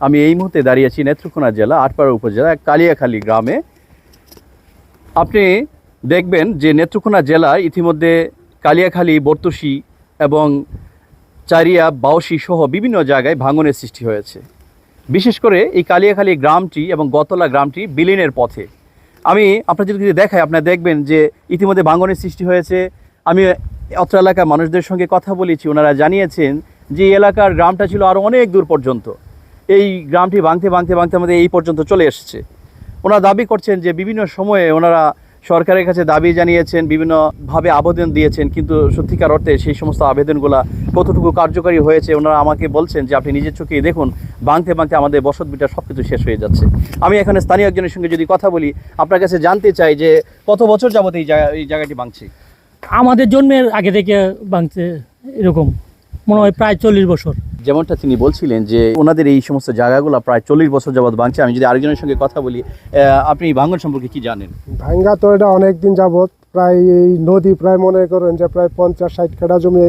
আমি এই মুহূর্তে দাঁড়িয়েছি নেত্রকোনা জেলা, আটপাড়া উপজেলা, কালিয়াখালী গ্রামে। আপনি দেখবেন যে নেত্রকোনা জেলায় ইতিমধ্যে কালিয়াখালী বর্তসী এবং চারিয়া, বাউসি সহ বিভিন্ন জায়গায় ভাঙনের সৃষ্টি হয়েছে। বিশেষ করে এই কালিয়াখালী গ্রামটি এবং গতলা গ্রামটি বিলীনের পথে। আমি আপনার যদি দেখাই, আপনারা দেখবেন যে ইতিমধ্যে ভাঙনের সৃষ্টি হয়েছে। আমি অত্র এলাকার মানুষদের সঙ্গে কথা বলেছি, ওনারা জানিয়েছেন যে এলাকার গ্রামটা ছিল আরও অনেক দূর পর্যন্ত। এই গ্রামটি ভাঙতে ভাঙতে ভাঙতে আমাদের এই পর্যন্ত চলে এসেছে। ওনারা দাবি করছেন যে বিভিন্ন সময়ে ওনারা সরকারের কাছে দাবি জানিয়েছেন, বিভিন্নভাবে আবেদন দিয়েছেন, কিন্তু সত্যিকার অর্থে সেই সমস্ত আবেদনগুলো কতটুকু কার্যকারী হয়েছে ওনারা আমাকে বলছেন যে আপনি নিজের চোখেই দেখুন, ভাঙতে ভাঙতে আমাদের বসত বিটা সব কিছু শেষ হয়ে যাচ্ছে। আমি এখানে স্থানীয় একজনের সঙ্গে যদি কথা বলি, আপনার কাছে জানতে চাই যে কত বছর যাবত এই জায়গা, এই জায়গাটি ভাঙছে? আমাদের জন্মের আগে থেকে ভাঙছে, এরকম। মনে হয় প্রায় চল্লিশ বছর। যেমনটা তিনি বলছিলেন যে ওনাদের এই সমস্ত জায়গাগুলো প্রায় চল্লিশ বছর যাবত ভাঙছে। আমি যদি আরেকজনের সঙ্গে কথা বলি আপনি ভাঙন সম্পর্কে কি জানেন? ভাঙ্গা তো এটা অনেক দিন যাবত প্রায় এই নদী প্রায় মনে করেন যে প্রায় পঞ্চাশ ষাট কাঠা জমি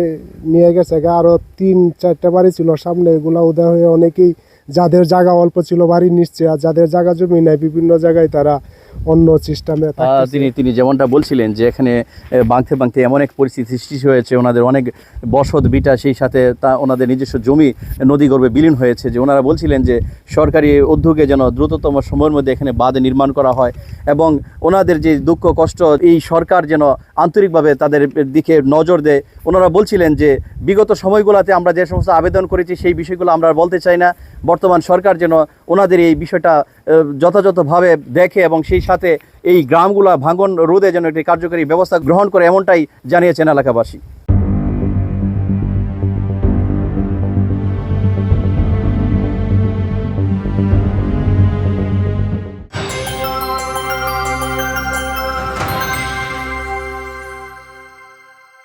নিয়ে গেছে। গা। আরও তিন চারটা বাড়ি ছিল সামনে এগুলা উদয় হয়ে অনেকেই যাদের জায়গা অল্প ছিল বাড়ি নিচ্ছে আর যাদের জায়গা জমি নেয় বিভিন্ন জায়গায় তারা অন্য সিস্টেমে তিনি তিনি যেমনটা বলছিলেন যে এখানে ভাঙতে ভাঙতে এমন এক পরিস্থিতি সৃষ্টি হয়েছে ওনাদের অনেক বসত বিটা সেই সাথে তা ওনাদের নিজস্ব জমি নদী গর্ভে বিলীন হয়েছে যে ওনারা বলছিলেন যে সরকারি উদ্যোগে যেন দ্রুততম সময়ের মধ্যে এখানে বাঁধ নির্মাণ করা হয় এবং ওনাদের যে দুঃখ কষ্ট এই সরকার যেন আন্তরিকভাবে তাদের দিকে নজর দেয়। ওনারা বলছিলেন যে বিগত সময়গুলোতে আমরা যে সমস্ত আবেদন করেছি সেই বিষয়গুলো আমরা বলতে চাই না। বর্তমান সরকার যেন ওনাদের এই বিষয়টা যথাযথভাবে দেখে এবং সেই সাথে এই গ্রামগুলা ভাঙন রোধে যেন একটি কার্যকরী ব্যবস্থা গ্রহণ করে এমনটাই জানিয়েছেন এলাকাবাসী।